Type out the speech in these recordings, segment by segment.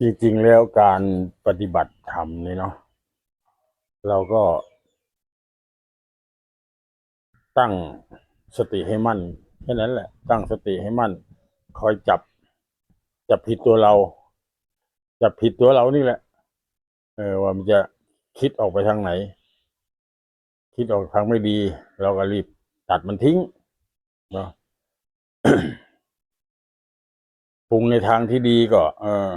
จริงๆแล้วการปฏิบัติธรรมนี่เนาะเราก็ ตั้งสติให้มั่นแค่นั้นแหละ ตั้งสติให้มั่น คอยจับ จับผิดตัวเรา จับผิดตัวเรานี่แหละ เออว่ามันจะคิดออกไปทางไหน คิดออกทางไม่ดี เราก็รีบตัดมันทิ้งเนาะปรุงในทางที่ดีก็ เออ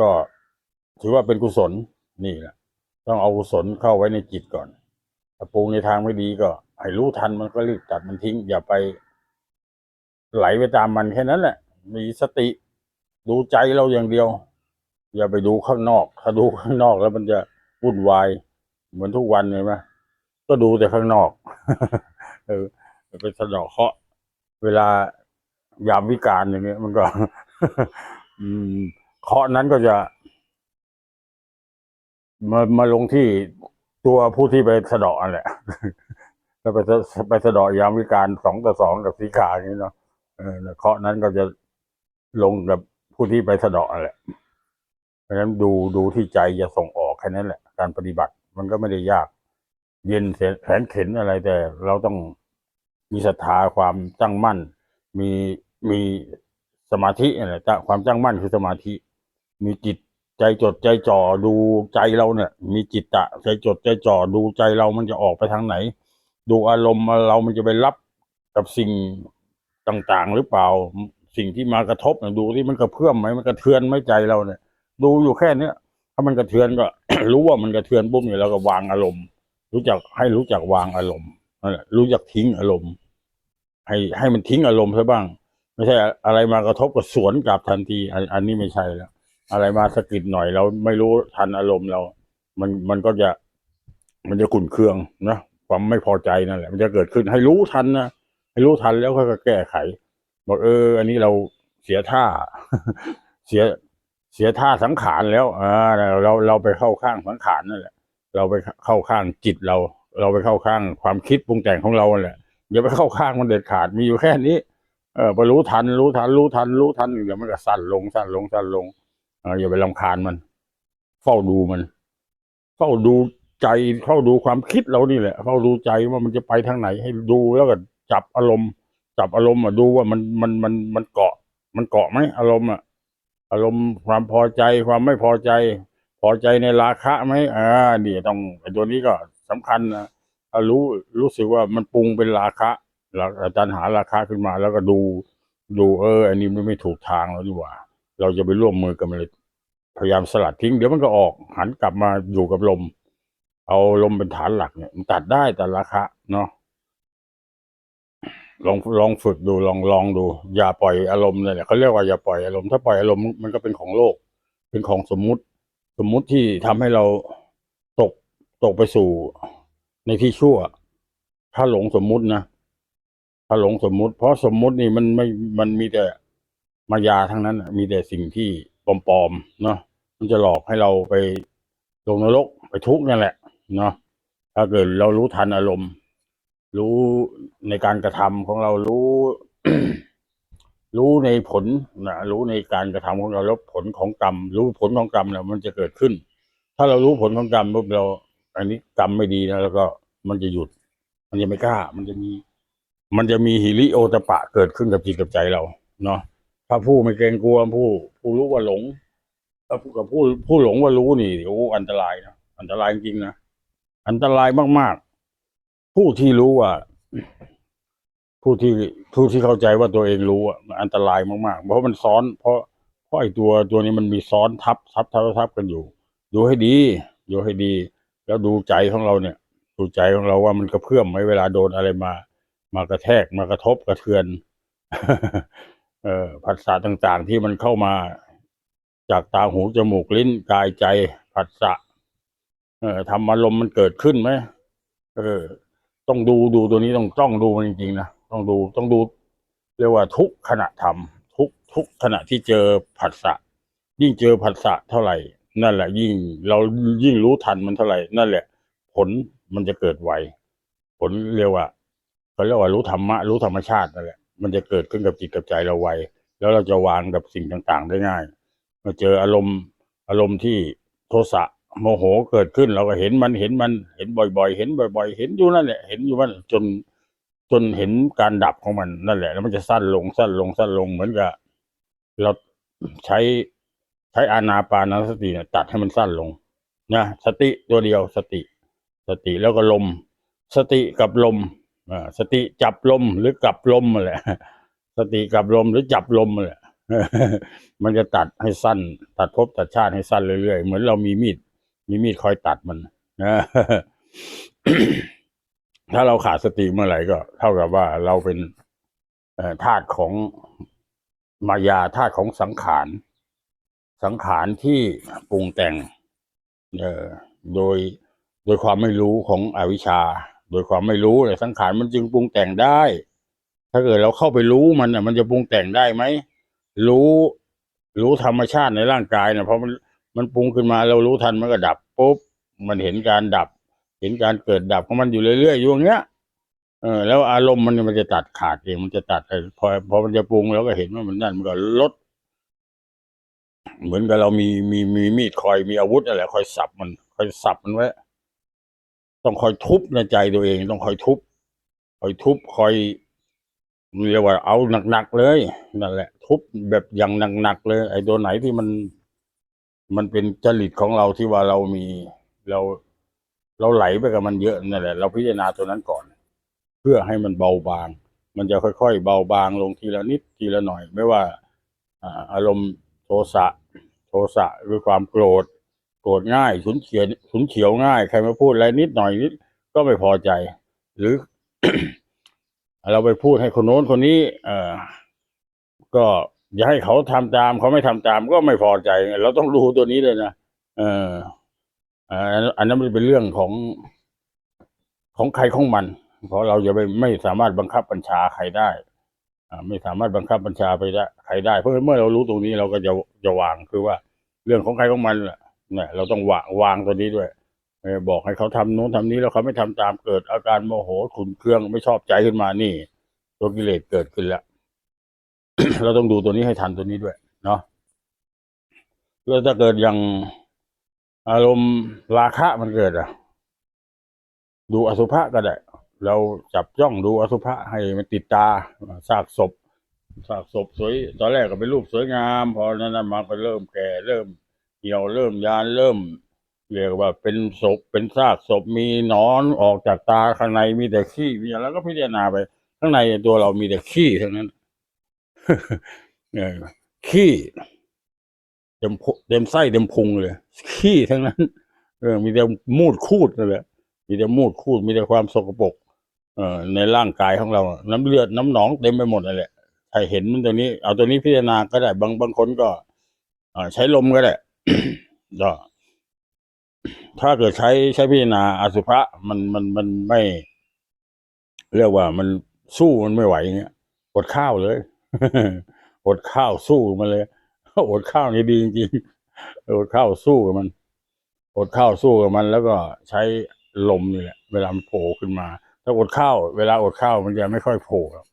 ก็ถือว่าเป็นกุศลนี่แหละต้องเอากุศลเข้าไว้ในจิตก่อนถ้าปรุงในทางไม่ดีก็ให้รู้ทันมันก็รีบตัดมันทิ้ง อย่าไป ไหลไปตามมันแค่นั้นแหละ มีสติดูใจเราอย่างเดียว อย่าไปดูข้างนอก ถ้าดูข้างนอกแล้วมันจะวุ่นวาย เหมือนทุกวันเลยไหมก็ดูแต่ข้างนอกเออไปสะดอกเคาะ เวลายามวิการอย่างเงี้ยมันก็ อืม เคาะนั้นก็จะมามาลงที่ตัวผู้ที่ไปสะเดาะนั่นแหละแล้วไปสะไปสะเดาะยามวิการสองต่อสองกับสีขาอย่างนี้เนาะเออเคาะนั้นก็จะลงกับผู้ที่ไปสะเดาะนั่นแหละ เพราะฉะนั้นดูดูที่ใจจะส่งออกแค่นั้นแหละ การปฏิบัติมันก็ไม่ได้ยาก เย็นแสนเข็นอะไรแต่ เราต้องมีศรัทธาความตั้งมั่น มีมีสมาธิอะไรความตั้งมั่นคือสมาธิ มีจิตใจจดใจจ่อดูใจเราเนี่ย มีจิตตะใจจดใจจ่อดูใจเรามันจะออกไปทางไหน ดูอารมณ์เรามันจะไปรับกับสิ่งต่างๆ หรือเปล่า สิ่งที่มากระทบเนี่ยดูที่มันกระเพื่อมไหมมันกระเทือนไหมใจเราเนี่ย ดูอยู่แค่เนี้ยถ้ามันกระเทือนก็ รู้ว่ามันกระเทือนปุ๊บเนี่ยเราก็วางอารมณ์ รู้จักให้รู้จักวางอารมณ์นั่นแหละรู้จักทิ้งอารมณ์ ให้ให้มันทิ้งอารมณ์ซะบ้าง ไม่ใช่อะไรมากระทบกับสวนกลับทันทีอันนี้ไม่ใช่แล้ว อะไรมาสะกิดหน่อยเราไม่รู้ทันอารมณ์เรา มันมันก็จะมันจะขุ่นเคืองนะความไม่พอใจนั่นแหละ มันจะเกิดขึ้นให้รู้ทันนะให้รู้ทันแล้วค่อยๆแก้ไขบอกเออ อันนี้เราเสียท่า เสียเสียท่าสังขารแล้วอ่าเราเราไปเข้าข้างสังขารนั่นแหละ เราไปเข้าข้างจิตเรา เราไปเข้าข้างความคิดปรุงแต่งของเราอันแหละอย่าไปเข้าข้างมันเด็ดขาดมีอยู่แค่นี้ เออไปรู้ทัน รู้ทัน รู้ทัน รู้ทันเดี๋ยวมันก็สั่นลงสั่นลงสั่นลง อย่าไปลำคาญมัน เฝ้าดูมัน เฝ้าดูใจเฝ้าดูความคิดเรานี่แหละเฝ้าดูใจว่ามันจะไปทางไหน ให้ดูแล้วก็จับอารมณ์ จับอารมณ์อะดูว่ามันมันมันมันเกาะ มันเกาะไหมอารมณ์อะ อารมณ์ความพอใจความไม่พอใจ พอใจในราคะไหมอ่านี่ต้องไอ้ตัวนี้ก็สำคัญนะรู้รู้สึกว่ามันปรุงเป็นราคะแล้วอาจารย์หาราคาขึ้นมาแล้วก็ดู ดูเออ อันนี้มันไม่ถูกทางแล้วดีกว่า เราจะไปร่วมมือกันมันเลย พยายามสลัดทิ้ง เดี๋ยวมันก็ออก หันกลับมาอยู่กับลม เอาลมเป็นฐานหลักเนี่ย มันตัดได้แต่ราคาเนาะลองลองฝึกดูลองลองดู อย่าปล่อยอารมณ์เนี่ยเขาเรียกว่าอย่าปล่อยอารมณ์ถ้าปล่อยอารมณ์มันก็เป็นของโลก เป็นของสมมุติ สมมุติที่ทำให้เราตกตกไปสู่ในที่ชั่ว ถ้าหลงสมมุตินะถ้าหลงสมมุติ เพราะสมมุตินี่มันไม่มันมีแต่มายาทั้งนั้นมีแต่สิ่งที่ปลอมๆเนาะ มันจะหลอกให้เราไปลงนรกไปทุกข์นั่นแหละเนาะถ้าเกิดเรารู้ทันอารมณ์ รู้ในการกระทำของเรารู้ รู้ในผลนะรู้ในการกระทำของเราแล้วผลของกรรม รู้ผลของกรรมแล้วมันจะเกิดขึ้น ถ้าเรารู้ผลของกรรมปุ๊บเรา อันนี้กรรมไม่ดีนะแล้วก็มันจะหยุด มันจะไม่กล้า มันจะมี มันจะมีหิริโอตปะเกิดขึ้นกับจิตกับใจเรา เนาะถ้าผู้ไม่เกรงกลัวผู้ผู้รู้ว่าหลง ถ้าผู้กับผู้ผู้หลงว่ารู้นี่โอ้อันตรายนะอันตรายจริงนะอันตรายมากๆ ผู้ที่รู้ว่า ผู้ที่ผู้ที่เข้าใจว่าตัวเองรู้อะอันตรายมากๆ เพราะมันซ้อน เพราะเพราะไอ้ตัวตัวนี้มันมีซ้อนทับทับทับทับกันอยู่ ดูให้ดี ดูให้ดี แล้วดูใจของเราเนี่ย ดูใจของเราว่ามันกระเพื่อมไหมเวลาโดนอะไรมา มากระแทกมากระทบกระเทือน เอ่อผัสสะต่างๆที่มันเข้ามา จากตาหูจมูกลิ้นกายใจผัสสะเอ่อทำอารมณ์มันเกิดขึ้นไหมเออ ต้องดูดูตัวนี้ต้องต้องดูมันจริงๆนะต้องดูต้องดูเรียกว่าทุกขณะทำทุกทุกขณะที่เจอผัสสะยิ่งเจอผัสสะเท่าไหร่ นั่นแหละ ยิ่งเรายิ่งรู้ทันมันเท่าไหร่นั่นแหละ ผลมันจะเกิดไวผลเรียกว่าเขาเรียกว่ารู้ธรรมะรู้ธรรมชาตินั่นแหละมันจะเกิดขึ้นกับจิตกับใจเราไวแล้วเราจะวางกับสิ่งต่าง ๆ ได้ง่าย มาเจออารมณ์อารมณ์ที่โทสะโมโหเกิดขึ้น เราก็เห็นมันเห็นมันเห็นบ่อย ๆ เห็นบ่อย ๆ เห็นอยู่นั่นแหละเห็นอยู่มันจนจนเห็นการดับของมันนั่นแหละ แล้วมันจะสั้นลงสั้นลงสั้นลงเหมือนกับเราใช้ใช้อานาปานสติเนี่ยตัดให้มันสั้นลงนะสติตัวเดียวสติ สติแล้วก็ลม สติกับลมอ่าสติจับลมหรือกับลมมาแหละสติกับลมหรือจับลมมาแหละ มันจะตัดให้สั้น ตัดภพตัดชาติให้สั้นเรื่อยๆ เหมือนเรามีมีด มีมีดคอยตัดมันนะถ้าเราขาดสติเมื่อไหร่ก็ เท่ากับว่าเราเป็นธาตุของมายาธาตุของสังขาร สังขารที่ปรุงแต่งเอโดยโดยความไม่รู้ของอวิชชา โดยความไม่รู้เนี่ยสังขารมันจึงปรุงแต่งได้ ถ้าเกิดเราเข้าไปรู้มันน่ะ มันจะปรุงแต่งได้ไหม รู้รู้ธรรมชาติในร่างกายเนี่ยพอมันมันปรุงขึ้นมาเรารู้ทันมันก็ดับปุ๊บมันเห็นการดับ เห็นการเกิดดับของมันอยู่เรื่อยๆอยู่อย่างเงี้ยเออแล้วอารมณ์มันมันจะตัดขาดเองมันจะตัดพอพอมันจะปรุงแล้วก็เห็นว่ามันนั่นมันก็ลด เหมือนกับเรามีมีมีมีดคอยมีอาวุธอะไรคอยสับมันคอยสับมันไว้ต้องคอยทุบในใจตัวเอง ต้องคอยทุบคอยทุบคอย เรียกว่าเอาหนักๆเลยนั่นแหละ ทุบแบบอย่างหนักๆเลย ไอ้ตัวไหนที่มัน มันเป็นจริตของเราที่ว่าเรามีเราเราไหลไปกับมันเยอะนั่นแหละ เราพิจารณาตัวนั้นก่อน เพื่อให้มันเบาบาง มันจะค่อยๆเบาบางลงทีละนิดทีละหน่อย ไม่ว่าอารมณ์โทสะโทสะคือความโกรธ โกรธง่ายฉุนเฉียวฉุนเฉียวง่าย ใครมาพูดอะไรนิดหน่อยนิดก็ไม่พอใจ หรือ เราไปพูดให้คนโน้นคนนี้ เอ่อก็อย่าให้เขาทำตาม เขาไม่ทำตาม ก็ไม่พอใจ เราต้องรู้ตัวนี้เลยนะเอออ่าอันนั้นมันเป็นเรื่องของของใครของมัน เพราะเราจะไม่ไม่สามารถบังคับบัญชาใครได้อ่าไม่สามารถบังคับบัญชาไปได้ใครได้ เพราะเมื่อเรารู้ตรงนี้เราก็จะจะวางคือว่า เรื่องของใครของมันแหละเนี่ยเราต้องวางวางตัวนี้ด้วย บอกให้เขาทำโน้นทำนี้แล้วเขาไม่ทำตามเกิด อาการโมโหขุนเคืองไม่ชอบใจขึ้นมานี่ ตัวกิเลสเกิดขึ้นแล้วเราต้องดูตัวนี้ให้ทันตัวนี้ด้วยเนาะแล้วถ้าเกิดอย่างอารมณ์ราคะมันเกิดอะ ดูอสุภะก็ได้ เราจับจ้องดูอสุภะให้มันติดตาซากศพซากศพสวย ตอนแรกก็เป็นรูปสวยงาม พอนั้นๆมาก็เริ่มแก่ เริ่มเหี่ยวเริ่มยานเริ่ม เรียกว่าเป็นศพเป็นซากศพมีนอนออกจากตาข้างในมีแต่ขี้มีอะไรก็พิจารณาไป ข้างในตัวเรามีแต่ขี้ทั้งนั้นเออขี้เต็มเต็มไส้เต็มพุงเลย ขี้ทั้งนั้นเออมีแต่มูดคูดนั่นแหละมีแต่มูดคูดมีแต่ความสกปรกเอ่อในร่างกายของเรา น้ำเลือดน้ำหนองเต็มไปหมดนั่นแหละใครเห็นมันตัวนี้ เอาตัวนี้พิจารณาก็ได้บางบางคนก็อ่าใช้ลมก็ได้ก็ ถ้าเกิดใช้ใช้พิจารณาอสุภะมันมันมันไม่ เรียกว่ามันสู้มันไม่ไหวเงี้ยอดข้าวเลยอดข้าวสู้มันเลยอดข้าวนี่ดีจริงๆอดข้าวสู้กับมันอดข้าวสู้กับมัน แล้วก็ใช้ลมนี่แหละ เวลามันโผล่ขึ้นมา ถ้าอดข้าว เวลาอดข้าวมันจะไม่ค่อยโผล่หรอก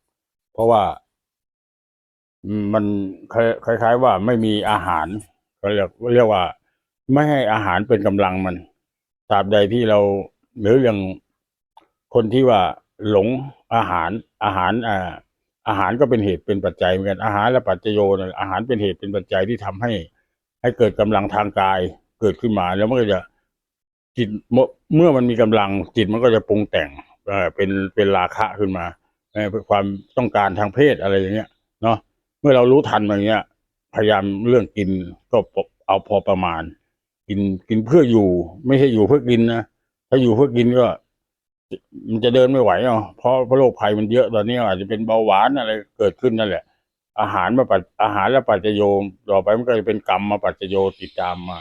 เพราะว่ามันคล้ายๆว่าไม่มีอาหารเขาเรียกเรียกว่า ไม่ให้อาหารเป็นกำลังมัน ตราบใดที่เราหรืออย่างคนที่ว่าหลงอาหารอาหารอ่าอาหารก็เป็นเหตุเป็นปัจจัยเหมือนกันอาหารและปัจจโยนนอาหารเป็นเหตุเป็นปัจจัยที่ทำให้ ให้เกิดกำลังทางกายเกิดขึ้นมาแล้วมันก็จะจิตเมื่อมันมีกำลังจิตมันก็จะปรุงแต่งเป็นเป็นราคะขึ้นมาเอ่อความต้องการทางเพศอะไรอย่างเงี้ยเนาะเมื่อเรารู้ทันมันอย่างเงี้ย พยายามเรื่องกินก็เอาพอประมาณ กินกินเพื่ออยู่ ไม่ใช่อยู่เพื่อกินนะถ้าอยู่เพื่อกินก็ มันจะเดินไม่ไหวเนาะเพราะเพราะโรคภัยมันเยอะตอนนี้อาจจะเป็นเบาหวานอะไรเกิดขึ้นนั่นแหละ อาหารมาปัจอาหารและปัจจโยมต่อไปมันก็จะเป็นกรรมมาปัจจโยติดตามมา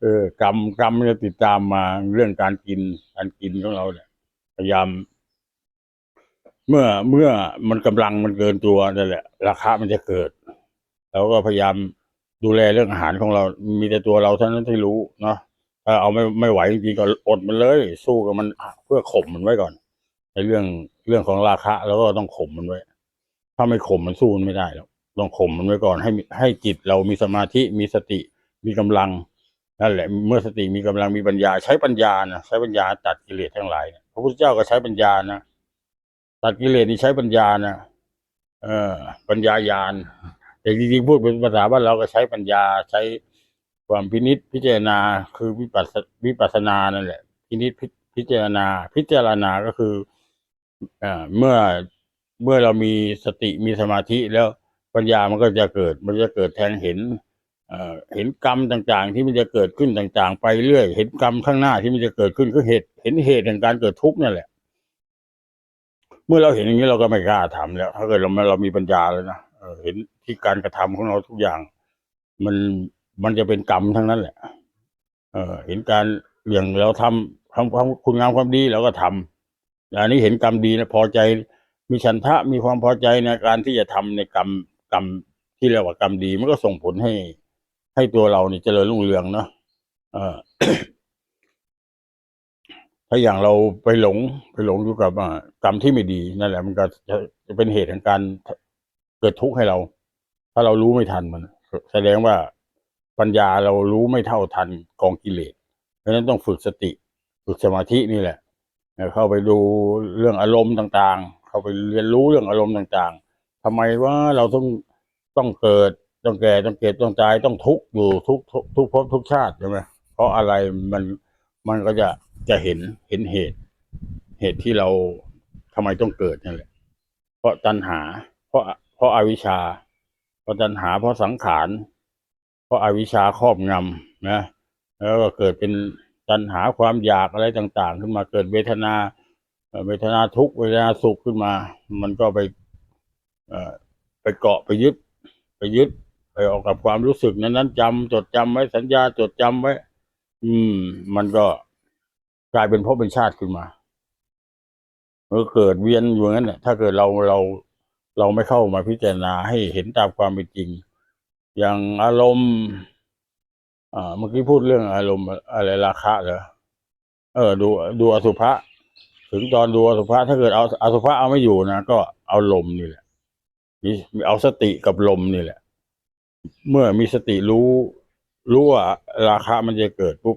เออกรรมกรรมจะติดตามมาเรื่องการกินการกินของเราเนี่ยพยายาม เมื่อเมื่อมันกำลังมันเกินตัวนั่นแหละ ราคามันจะเกิดเราก็พยายาม ดูแลเรื่องอาหารของเรา มีแต่ตัวเราเท่านั้นที่รู้เนาะถ้าเอาไม่ไม่ไหวจริงก็อดมันเลย สู้กับมันเพื่อข่มมันไว้ก่อนในเรื่องเรื่องของราคาแล้วก็ต้องข่มมันไว้ ถ้าไม่ข่มมันสู้มันไม่ได้แล้วต้องข่มมันไว้ก่อน ให้ให้จิตเรามีสมาธิมีสติมีกำลังนั่นแหละ เมื่อสติมีกำลังมีปัญญา ใช้ปัญญานะใช้ปัญญาตัดกิเลสทั้งหลายเนี่ยพระพุทธเจ้าก็ใช้ปัญญานะตัดกิเลสนี่ใช้ปัญญานะเออปัญญายาน แต่จริงๆพูดเป็นภาษาบ้านเราก็ใช้ปัญญาใช้ความพินิษพิจารณาคือวิปัสสวิปัสนานั่นแหละ พินิษพิพิจารณา พิจารณาก็คืออเมื่อเมื่อเรามีสติมีสมาธิแล้วปัญญามันก็จะเกิด มันจะเกิดแทงเห็นเอ่อเห็นกรรมต่าง ๆ ที่มันจะเกิดขึ้นต่างๆ ไปเรื่อย เห็นกรรมข้างหน้าที่มันจะเกิดขึ้นก็เหตุ เห็นเหตุแห่งการเกิดทุกข์นั่นแหละ เมื่อเราเห็นอย่างนี้เราก็ไม่กล้าทำแล้ว ถ้าเกิดเราเรามีปัญญาแล้วนะ เห็นที่การกระทำของเราทุกอย่าง มันมันจะเป็นกรรมทั้งนั้นแหละ เออเห็นการอย่างเราทำทำความคุณงามความดีเราก็ทำอันนี้เห็นกรรมดีนะพอใจ มีฉันทะมีความพอใจในการที่จะทำในกรรมกรรมที่เรียกว่ากรรมดีมันก็ส่งผลให้ ให้ตัวเราเนี่ยเจริญรุ่งเรืองเนาะเออถ้าอย่างเราไปหลงไปหลงอยู่กับกรรมที่ไม่ดีนั่นแหละมันก็จะจะเป็นเหตุแห่งการ เกิดทุกข์ให้เรา ถ้าเรารู้ไม่ทันมัน แสดงว่าปัญญาเรารู้ไม่เท่าทันกองกิเลสเพราะฉะนั้นต้องฝึกสติฝึกสมาธินี่แหละเข้าไปดูเรื่องอารมณ์ต่าง ๆ เข้าไปเรียนรู้เรื่องอารมณ์ต่าง ๆทำไมว่าเราต้องต้องเกิดต้องแก่ต้องเก็บต้องตายต้องทุกข์อยู่ทุกทุกทุกภพทุกชาติใช่ไหมเพราะอะไรมันมันก็จะจะเห็นเห็นเหตุ เหตุที่เราทำไมต้องเกิดนั่นแหละ เพราะตัณหา เพราะ เพราะอาวิชชา เพราะตัณหาเพราะสังขาร เพราะอาวิชชาครอบงำนะ แล้วก็เกิดเป็นตัณหาความอยากอะไรต่าง ๆ ขึ้นมาเกิดเวทนาเวทนาทุกข์เวทนาสุขขึ้นมา มันก็ไปเอ่อไปเกาะไปยึด ไปยึด ไปออกกับความรู้สึกนั้นๆจำจดจำไว้สัญญาจดจำไว้ อืม มันก็กลายเป็นภพเป็นชาติขึ้นมามันก็เกิดเวียนอยู่งั้นน่ะถ้าเกิดเราเรา เราไม่เข้ามาพิจารณาให้เห็นตามความเป็นจริง อย่างอารมณ์อ่าเมื่อกี้พูดเรื่องอารมณ์อะไรราคะเหรอเออ ดูดูอสุภะถึงตอนดูอสุภะถ้าเกิดเอาอสุภะเอาไม่อยู่นะก็เอาลมนี่แหละมีเอาสติกับลมนี่แหละ เมื่อมีสติรู้ รู้ว่าราคะมันจะเกิดปุ๊บ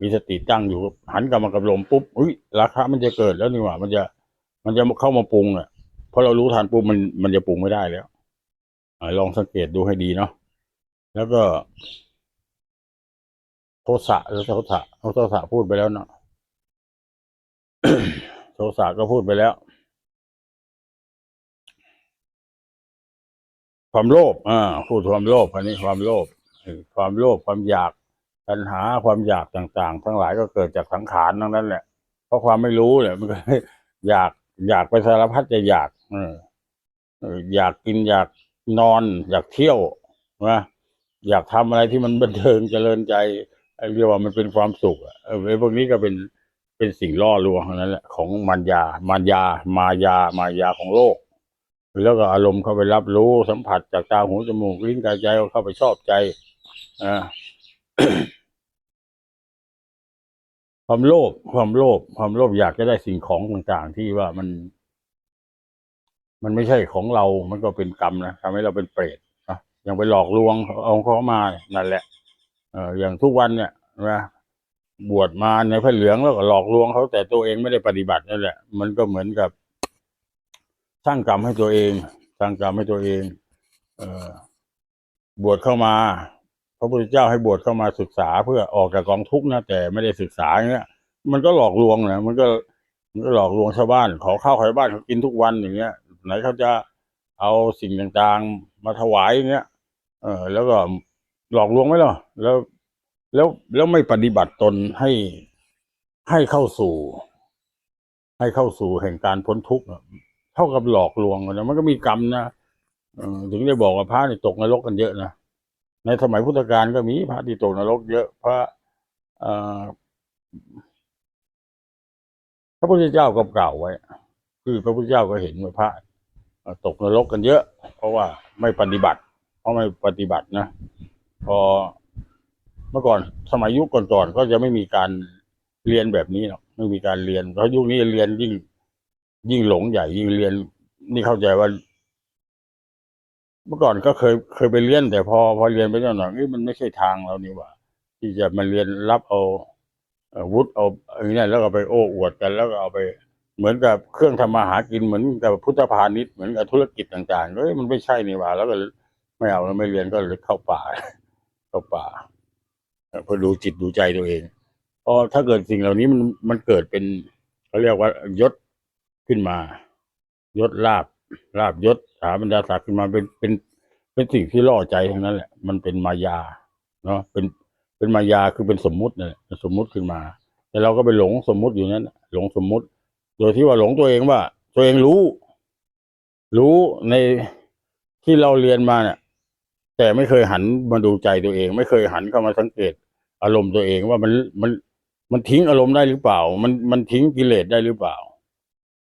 มีสติตั้งอยู่หันกลับมากับลมปุ๊บอุ้ยราคะมันจะเกิดแล้วนี่หว่า มันจะมันจะเข้ามาปรุงอะ พราะเรารู้ทันปุ๊บมันมันจะปรุงไม่ได้แล้วอลองสังเกตดูให้ดีเนาะแล้วก็โทสะแล้วโทสะโทสะพูดไปแล้วเนาะโทสะก็พูดไปแล้ว ความโลภอ่าพูดความโลภอันนี้ความโลภความโลภความอยากปัญหาความอยากต่าง ๆ ทั้งหลายก็เกิดจากสังขารทั้งนั้นแหละเพราะความไม่รู้เนี่ยมันก็อยากอยากไปสารพัดจะอยาก อยากกินอยากนอน อยากเที่ยวนะอยากทำอะไรที่มันบันเทิงเจริญใจเรียกว่ามันเป็นความสุขเออไอ้พวกนี้ก็เป็นเป็นสิ่งล่อลวงนั้นแหละของมารยามารยามายามายาของโลก แล้วก็อารมณ์เข้าไปรับรู้สัมผัสจากตาหูจมูกลิ้นกายใจเข้าไปชอบใจอ่าความโลภความโลภความโลภอยากจะได้สิ่งของต่างๆ ที่ว่ามัน มันไม่ใช่ของเรา มันก็เป็นกรรมนะทำให้เราเป็นเปรตนะอย่างไปหลอกลวงเอาเขามานั่นแหละเอออย่างทุกวันเนี่ยนะบวชมาในพระเหลืองแล้วก็หลอกลวงเขาแต่ตัวเองไม่ได้ปฏิบัตินั่นแหละ มันก็เหมือนกับ สร้างกรรมให้ตัวเอง สร้างกรรมให้ตัวเอง เออบวชเข้ามาพระพุทธเจ้าให้บวชเข้ามาศึกษาเพื่อออกจากกองทุกข์นะแต่ไม่ได้ศึกษาเงี้ย มันก็หลอกลวงนะมันก็มันก็หลอกลวงชาวบ้าน ขอข้าวขอบ้านเขากินทุกวันอย่างเงี้ย ไหนเขาจะเอาสิ่งต่างๆ มาถวายอย่างเงี้ย เออ แล้วก็หลอกลวงไหมล่ะแล้วแล้วแล้วไม่ปฏิบัติตนให้ให้เข้าสู่ ให้เข้าสู่แห่งการพ้นทุกข์เท่ากับหลอกลวงนะมันก็มีกรรมนะถึงได้บอกว่าพระนี่ตกนรกกันเยอะนะในสมัยพุทธกาลก็มีพระที่ตกนรกเยอะพระพระพุทธเจ้าก็กล่าวไว้ คือพระพุทธเจ้าก็เห็นว่าพระ ตกนรกกันเยอะ เพราะว่าไม่ปฏิบัติ เพราะไม่ปฏิบัตินะ พอเมื่อก่อนสมัยยุคก่อนๆก็จะไม่มีการเรียนแบบนี้หรอกไม่มีการเรียนเพราะยุคนี้เรียนยิ่ง ยิ่งหลงใหญ่ ยิ่งเรียน นี่เข้าใจว่า เมื่อก่อนก็เคยเคยไปเรียน แต่พอพอเรียนไปหน่อยๆเอ้ยมันไม่ใช่ทางเรานี่หว่า ที่จะมาเรียนรับเอาวุฒิเอาอย่างนี้แล้วก็ไปโอ้อวดกัน แล้วก็เอาไป เหมือนกับเครื่องทำมาหากินเหมือนกับพุทธพาณิชย์เหมือนกับธุรกิจต่างๆเอ้ยมันไม่ใช่นี่หว่า แล้วก็ไม่เอาแล้วไม่เรียนก็เลยเข้าป่า เข้าป่าเพื่อดูจิตดูใจตัวเองเพราะถ้าเกิดสิ่งเหล่านี้มันมันเกิดเป็นเขาเรียกว่ายศขึ้นมา ยศลาบลาบยศสาบรรดาศักดิ์ขึ้นมาเป็นเป็นเป็นสิ่งที่ล่อใจทั้งนั้นแหละ มันเป็นมายา เนาะเป็นเป็นมายาคือเป็นสมมุตินั่นแหละสมมุติขึ้นมา แต่เราก็ไปหลงสมมุติอยู่นั้นหลงสมมุติ โดยที่ว่าหลงตัวเองว่า ตัวเองรู้ รู้ในที่เราเรียนมาเนี่ยแต่ไม่เคยหันมาดูใจตัวเอง ไม่เคยหันเข้ามาสังเกต อารมณ์ตัวเองว่ามันมันมันทิ้งอารมณ์ได้หรือเปล่า มันมันทิ้งกิเลสได้หรือเปล่า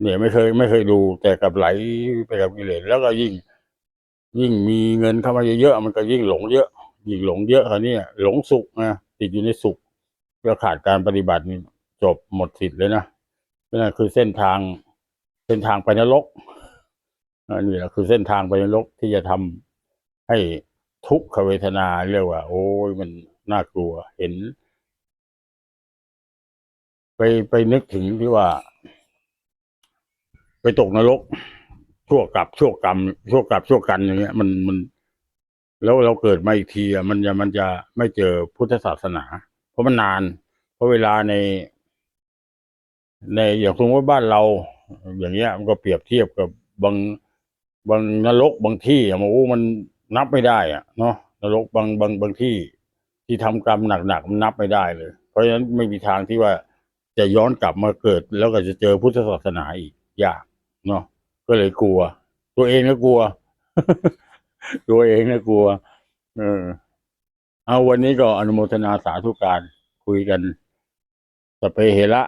เนี่ยไม่เคยไม่เคยดู แต่กับไหลไปกับกิเลสแล้วก็ยิ่ง ยิ่งมีเงินเข้ามาเยอะๆมันก็ยิ่งหลงเยอะยิ่งหลงเยอะคราวนี้หลงสุขนะติดอยู่ในสุขก็ขาดการปฏิบัติจบหมดสิทธิ์เลยนะ นั่นคือเส้นทางเส้นทางไปนรกอันนี้แหละคือเส้นทางไปนรกที่จะทำให้ทุกขเวทนาเรียกว่า โอ้ยมันน่ากลัวเห็น ไปไปนึกถึงที่ว่า ไปตกนรกชั่วกับชั่วกรรมชั่วกับชั่วกันอย่างเงี้ย มันมัน แล้วเราเกิดมาอีกทีอะมันจะมันจะไม่เจอพุทธศาสนา เพราะมันนาน เพราะเวลาใน ในอย่างสมมติว่าบ้านเรา อย่างเงี้ยมันก็เปรียบเทียบกับบางบางนรกบางที่อะมันโอ้มันนับไม่ได้อะเนาะนรกบางบางบางที่ ที่ทำกรรมหนักๆมันนับไม่ได้เลย เพราะฉะนั้นไม่มีทางที่ว่าจะย้อนกลับมาเกิด แล้วก็จะเจอพุทธศาสนาอีกยากเนาะก็เลยกลัว ตัวเองก็กลัว ตัวเองก็กลัว เออ เอาวันนี้ก็อนุโมทนาสาธุการคุยกันสเปเหระ